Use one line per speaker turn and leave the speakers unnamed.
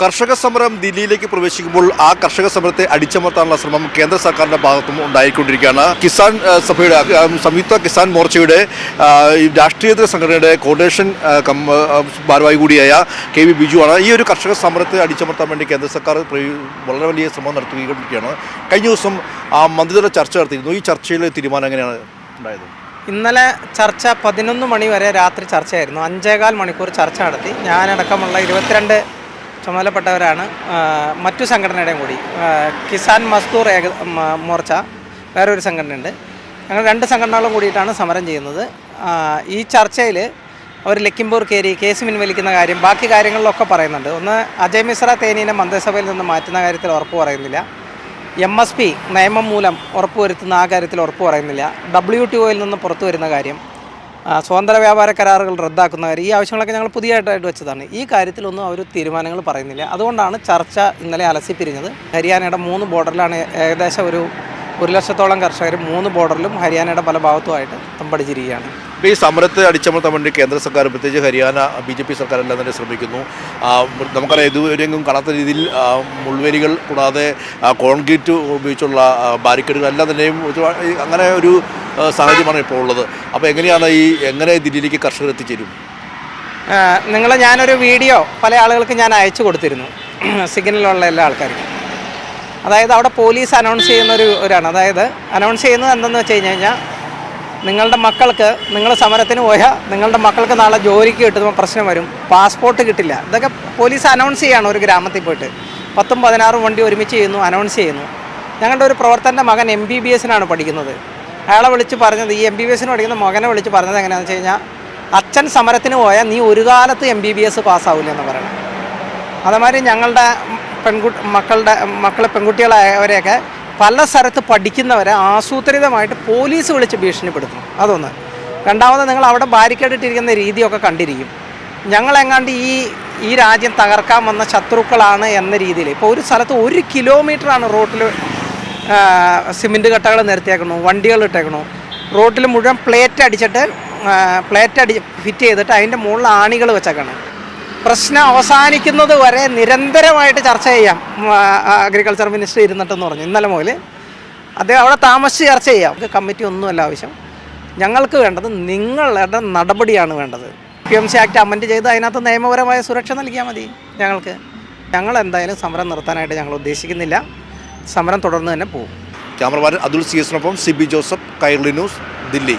കർഷക സമരം ദില്ലിയിലേക്ക് പ്രവേശിക്കുമ്പോൾ ആ കർഷക സമരത്തെ അടിച്ചമർത്താനുള്ള ശ്രമം കേന്ദ്ര സർക്കാരിന്റെ ഭാഗത്തും ഉണ്ടായിക്കൊണ്ടിരിക്കുകയാണ്. കിസാൻ സഭയുടെ സംയുക്ത കിസാൻ മോർച്ചയുടെ രാഷ്ട്രീയതര സംഘടനയുടെ കോർഡിനേഷൻ ഭാരവാഹി കൂടിയായ കെ വി ബിജുവാണ് ഈ ഒരു കർഷക സമരത്തെ അടിച്ചമർത്താൻ വേണ്ടി കേന്ദ്ര സർക്കാർ വളരെ വലിയ ശ്രമം നടത്തിക്കൊണ്ടിരിക്കുകയാണ്. കഴിഞ്ഞ ദിവസം ആ മന്ത്രിതല ചർച്ച നടത്തിയിരുന്നു. ഈ ചർച്ചയിലെ തീരുമാനം എങ്ങനെയാണ് ഉണ്ടായത്?
ഇന്നലെ ചർച്ച പതിനൊന്ന് മണി വരെ രാത്രി ചർച്ചയായിരുന്നു. അഞ്ചേകാൽ മണിക്കൂർ ചർച്ച നടത്തി. ഞാനടക്കമുള്ള ഇരുപത്തിരണ്ട് ചുമതലപ്പെട്ടവരാണ്. മറ്റു സംഘടനയുടെയും കൂടി. കിസാൻ മസ്ദൂർ ഏക മോർച്ച വേറൊരു സംഘടനയുണ്ട്. ഞങ്ങൾ രണ്ട് സംഘടനകളും കൂടിയിട്ടാണ് സമരം ചെയ്യുന്നത്. ഈ ചർച്ചയിൽ അവർ ലക്കിംപൂർ കയറി കേസ് പിൻവലിക്കുന്ന കാര്യം ബാക്കി കാര്യങ്ങളിലൊക്കെ പറയുന്നുണ്ട്. ഒന്ന് അജയ് മിശ്ര തേനീനെ മന്ത്രിസഭയിൽ നിന്ന് മാറ്റുന്ന കാര്യത്തിൽ ഉറപ്പ് പറയുന്നില്ല. എം എസ് പി നിയമം മൂലം ഉറപ്പുവരുത്തുന്ന ആ കാര്യത്തിൽ ഉറപ്പ് പറയുന്നില്ല. ഡബ്ല്യു ടി ഒയിൽ നിന്ന് പുറത്തു വരുന്ന കാര്യം സ്വതന്ത്ര വ്യാപാര കരാറുകൾ റദ്ദാക്കുന്ന കാര്യം ഈ ആവശ്യങ്ങളൊക്കെ ഞങ്ങൾ പുതിയതായിട്ട് വെച്ചതാണ്. ഈ കാര്യത്തിലൊന്നും അവർ തീരുമാനങ്ങൾ പറയുന്നില്ല. അതുകൊണ്ടാണ് ചർച്ച ഇന്നലെ അലസിപ്പിരിഞ്ഞത്. ഹരിയാനയുടെ മൂന്ന് ബോർഡറിലാണ് ഏകദേശം ഒരു ഒരു ലക്ഷത്തോളം കർഷകർ മൂന്ന് ബോർഡറിലും ഹരിയാനയുടെ പല ഭാഗത്തുമായിട്ട് തമ്പടിച്ചിരിക്കുകയാണ്.
ഇപ്പോൾ ഈ സമരത്തെ അടിച്ചമർത്താൻ വേണ്ടി കേന്ദ്ര സർക്കാർ പ്രത്യേകിച്ച് ഹരിയാന ബി ജെ പി സർക്കാർ എല്ലാം തന്നെ ശ്രമിക്കുന്നു. നമുക്കറിയാം ഇതുവരെയെങ്കിലും കാണാത്ത രീതിയിൽ മുൾവേലികൾ കൂടാതെ കോൺക്രീറ്റ് ഉപയോഗിച്ചുള്ള ബാരിക്കേഡുകൾ എല്ലാം തന്നെയും അങ്ങനെ ഒരു സാഹചര്യമാണ് ഇപ്പോൾ ഉള്ളത്. അപ്പോൾ എങ്ങനെയാണ് ഈ എങ്ങനെ ദില്ലിയിലേക്ക് കർഷകർ എത്തിച്ചേരും?
നിങ്ങൾ ഞാനൊരു വീഡിയോ പല ആളുകൾക്ക് ഞാൻ അയച്ചു കൊടുത്തിരുന്നു. സിഗ്നലുള്ള എല്ലാ ആൾക്കാർക്കും. അതായത് അവിടെ പോലീസ് അനൗൺസ് ചെയ്യുന്ന ഒരു ഒരാണ്. അതായത് അനൗൺസ് ചെയ്യുന്നത് എന്തെന്ന് വെച്ച് കഴിഞ്ഞ് കഴിഞ്ഞാൽ നിങ്ങളുടെ മക്കൾക്ക് നിങ്ങൾ സമരത്തിന് പോയാൽ നിങ്ങളുടെ മക്കൾക്ക് നാളെ ജോലിക്ക് കിട്ടുമ്പോൾ പ്രശ്നം വരും. പാസ്പോർട്ട് കിട്ടില്ല. ഇതൊക്കെ പോലീസ് അനൗൺസ് ചെയ്യാണ് ഒരു ഗ്രാമത്തിൽ പോയിട്ട്. പത്തും പതിനാറും വണ്ടി ഒരുമിച്ച് ചെയ്യുന്നു അനൗൺസ് ചെയ്യുന്നു. ഞങ്ങളുടെ ഒരു പ്രവർത്തന്റെ മകൻ എം ബി ബി എസിനാണ് പഠിക്കുന്നത്. അയാളെ വിളിച്ച് പറഞ്ഞത് ഈ എം ബി ബി എസിന് പഠിക്കുന്ന മകനെ വിളിച്ച് പറഞ്ഞത് എങ്ങനെയാണെന്ന് വെച്ച് കഴിഞ്ഞാൽ അച്ഛൻ സമരത്തിന് പോയാൽ നീ ഒരു കാലത്ത് എം ബി ബി എസ് പാസ്സാവില്ല എന്ന് പറയണം. അതേമാതിരി ഞങ്ങളുടെ പെൺകുട്ടി മക്കളുടെ മക്കളെ പെൺകുട്ടികളായവരെയൊക്കെ പല സ്ഥലത്ത് പഠിക്കുന്നവരെ ആസൂത്രിതമായിട്ട് പോലീസ് വിളിച്ച് ഭീഷണിപ്പെടുത്തും അതൊന്ന്. രണ്ടാമത് നിങ്ങൾ അവിടെ ബാരിക്കേഡിട്ടിരിക്കുന്ന രീതിയൊക്കെ കണ്ടിരിക്കും. ഞങ്ങളെങ്ങാണ്ട് ഈ ഈ രാജ്യം തകർക്കാൻ വന്ന ശത്രുക്കളാണ് എന്ന രീതിയിൽ. ഇപ്പോൾ ഒരു സ്ഥലത്ത് ഒരു കിലോമീറ്ററാണ് റോട്ടിൽ സിമെന്റ് കട്ടകൾ നിരത്തിയേക്കണു വണ്ടികൾ ഇട്ടേക്കണു. റോട്ടിൽ മുഴുവൻ പ്ലേറ്റ് അടിച്ചിട്ട് പ്ലേറ്റ് അടി ഫിറ്റ് ചെയ്തിട്ട് അതിന്റെ മുകളിൽ ആണികൾ വെച്ചേക്കണം. പ്രശ്നം അവസാനിക്കുന്നത് വരെ നിരന്തരമായിട്ട് ചർച്ച ചെയ്യാം അഗ്രികൾച്ചർ മിനിസ്റ്റർ ഇരുന്നിട്ടെന്ന് പറഞ്ഞു. ഇന്നലെ മുതൽ അദ്ദേഹം അവിടെ താമസിച്ച് ചർച്ച ചെയ്യാം. കമ്മിറ്റി ഒന്നുമല്ല ആവശ്യം. ഞങ്ങൾക്ക് വേണ്ടത് നിങ്ങളുടെ നടപടിയാണ് വേണ്ടത്. P M C act amend ചെയ്ത് അതിനകത്ത് നിയമപരമായ സുരക്ഷ നൽകിയാൽ മതി ഞങ്ങൾക്ക്. ഞങ്ങൾ എന്തായാലും സമരം നിർത്താനായിട്ട് ഞങ്ങൾ ഉദ്ദേശിക്കുന്നില്ല. സമരം തുടർന്ന് തന്നെ പോകും.
Cameraman Athul C എസിനൊപ്പം C B Joseph Kairali news Delhi.